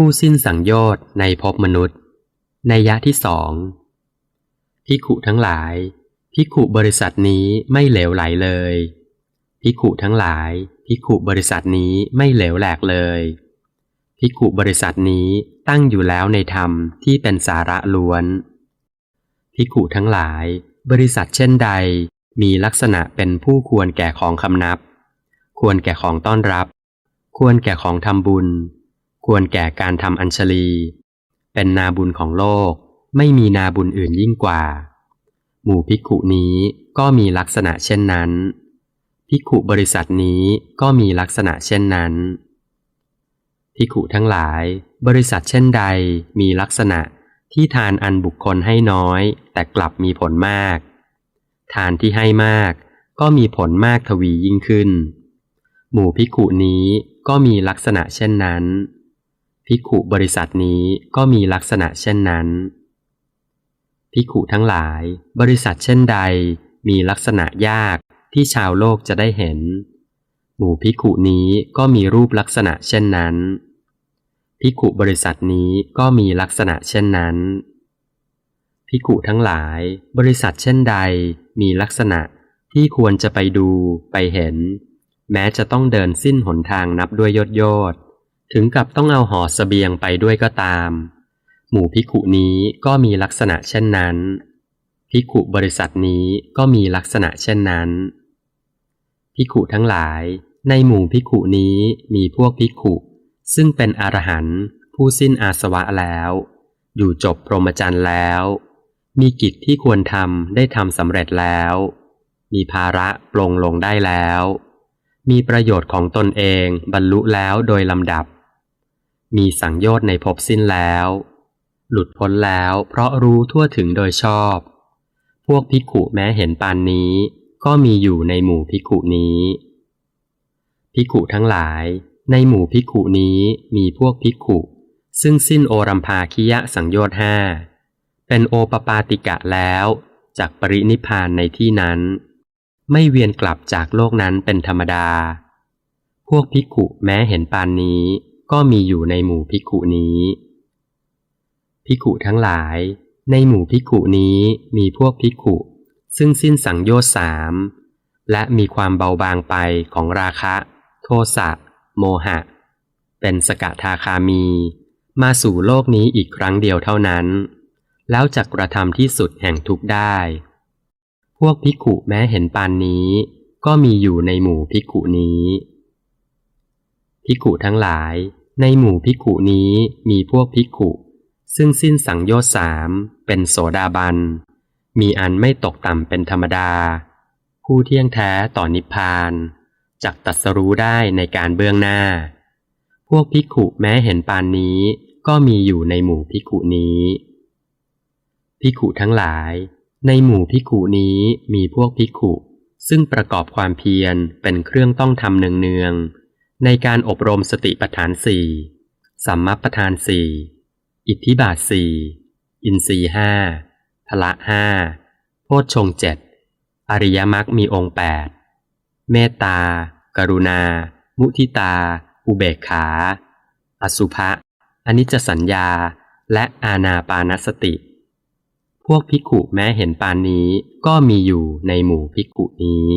ผู้สิ้นสังโยชน์ในภพมนุษย์ ในยะที่สองพิขุทั้งหลายพิขุบริษัทนี้ไม่เหลวไหลเลยพิขุทั้งหลายพิขุบริษัทนี้ไม่เหลวแหลกเลยพิขุบริษัทนี้ตั้งอยู่แล้วในธรรมที่เป็นสาระล้วนพิขุทั้งหลาย บริษัทเช่นใด มีลักษณะเป็นผู้ควรแก่ของคำนับ ควรแก่ของต้อนรับ ควรแก่ของทำบุญ ควรแก่การทำอัญชลี เป็นนาบุญของโลก ไม่มีนาบุญอื่นยิ่งกว่า หมู่ภิกขุนี้ก็มีลักษณะเช่นนั้นภิกขุบริษัทนี้ก็มีลักษณะเช่นนั้นภิกขุทั้งหลาย บริษัทเช่นใดมีลักษณะที่ทานอันบุคคลให้น้อย แต่กลับมีผลมาก ทานที่ให้มาก ก็มีผลมากทวียิ่งขึ้น หมู่ภิกขุนี้ก็มีลักษณะเช่นนั้น ภิกขุบริษัทนี้ก็มีลักษณะเช่นนั้น ภิกขุทั้งหลาย บริษัทเช่นใด มีลักษณะยากที่ชาวโลกจะได้เห็น หมู่ภิกขุนี้ก็มีรูปลักษณะเช่นนั้น ภิกขุบริษัทนี้ก็มีลักษณะเช่นนั้น ภิกขุทั้งหลาย บริษัทเช่นใด มีลักษณะที่ควรจะไปดูไปเห็น แม้จะต้องเดินสิ้นหนทางนับด้วยยศยอด ถึงกับต้องเอาหอสเสบียงไปด้วยก็ตาม หมู่ภิกุนี้ก็มีลักษณะเช่นนั้นภิกุบริษัทนี้ก็มีลักษณะเช่นนั้นภิกุทั้งหลาย ในหมู่ภิกุนี้มีพวกภิกุซึ่งเป็นอรหันต์ผู้สิ้นอาสวะแล้ว อยู่จบพรหมจรรย์แล้ว มีกิจที่ควรทำได้ทำสำเร็จแล้ว มีภาระปลงลงได้แล้ว มีประโยชน์ของตนเองบรรลุแล้วโดยลำดับ มีสังโยชน์ในภพสิ้นแล้ว หลุดพ้นแล้วเพราะรู้ทั่วถึงโดยชอบ พวกภิกขุแม้เห็นปานนี้ ก็มีอยู่ในหมู่ภิกขุนี้ภิกขุทั้งหลาย ในหมู่ภิกขุนี้มีพวกภิกขุซึ่งสิ้นโอรัมภาคิยะสังโยชน์ห้าเป็นโอปปาติกะแล้วจากปรินิพานในที่นั้น ไม่เวียนกลับจากโลกนั้นเป็นธรรมดา พวกภิกขุแม้เห็นปานนี้ ก็มีอยู่ในหมู่ภิกขุนี้ ภิกขุทั้งหลาย ในหมู่ภิกขุนี้มีพวกภิกขุ ซึ่งสิ้นสังโยชน์สามและมีความเบาบางไปของราคะ โทสะ โมหะ เป็นสกทาคามี มาสู่โลกนี้อีกครั้งเดียวเท่านั้น แล้วจักกระทำที่สุดแห่งทุกได้ พวกภิกขุแม้เห็นปานนี้ ก็มีอยู่ในหมู่ภิกขุนี้ภิกขุทั้งหลาย ในหมู่ภิกขุนี้มีพวกภิกขุ ซึ่งสิ้นสังโยชน์สามเป็นโสดาบัน มีอันไม่ตกต่ำเป็นธรรมดา ผู้เที่ยงแท้ต่อนิพพานจักตัสรู้ได้ในการเบื้องหน้า พวกภิกขุแม้เห็นปานนี้ก็มีอยู่ในหมู่ภิกขุนี้ภิกขุทั้งหลาย ในหมู่ภิกขุนี้มีพวกภิกขุ ซึ่งประกอบความเพียรเป็นเครื่องต้องทำเนืองๆ ในการอบรมสติปัฏฐานสี่สัมมัปทานสี่อิทธิบาทสี่อินทรีห้าพละห้าโพชฌงเจ็ดอริยมรรคมีองค์แปดเมตตา กรุณา มุทิตา อุเบกขา อสุภะอนิจจสัญญา และอาณาปานสติ พวกภิกขุแม้เห็นปานนี้ก็มีอยู่ในหมู่ภิกขุนี้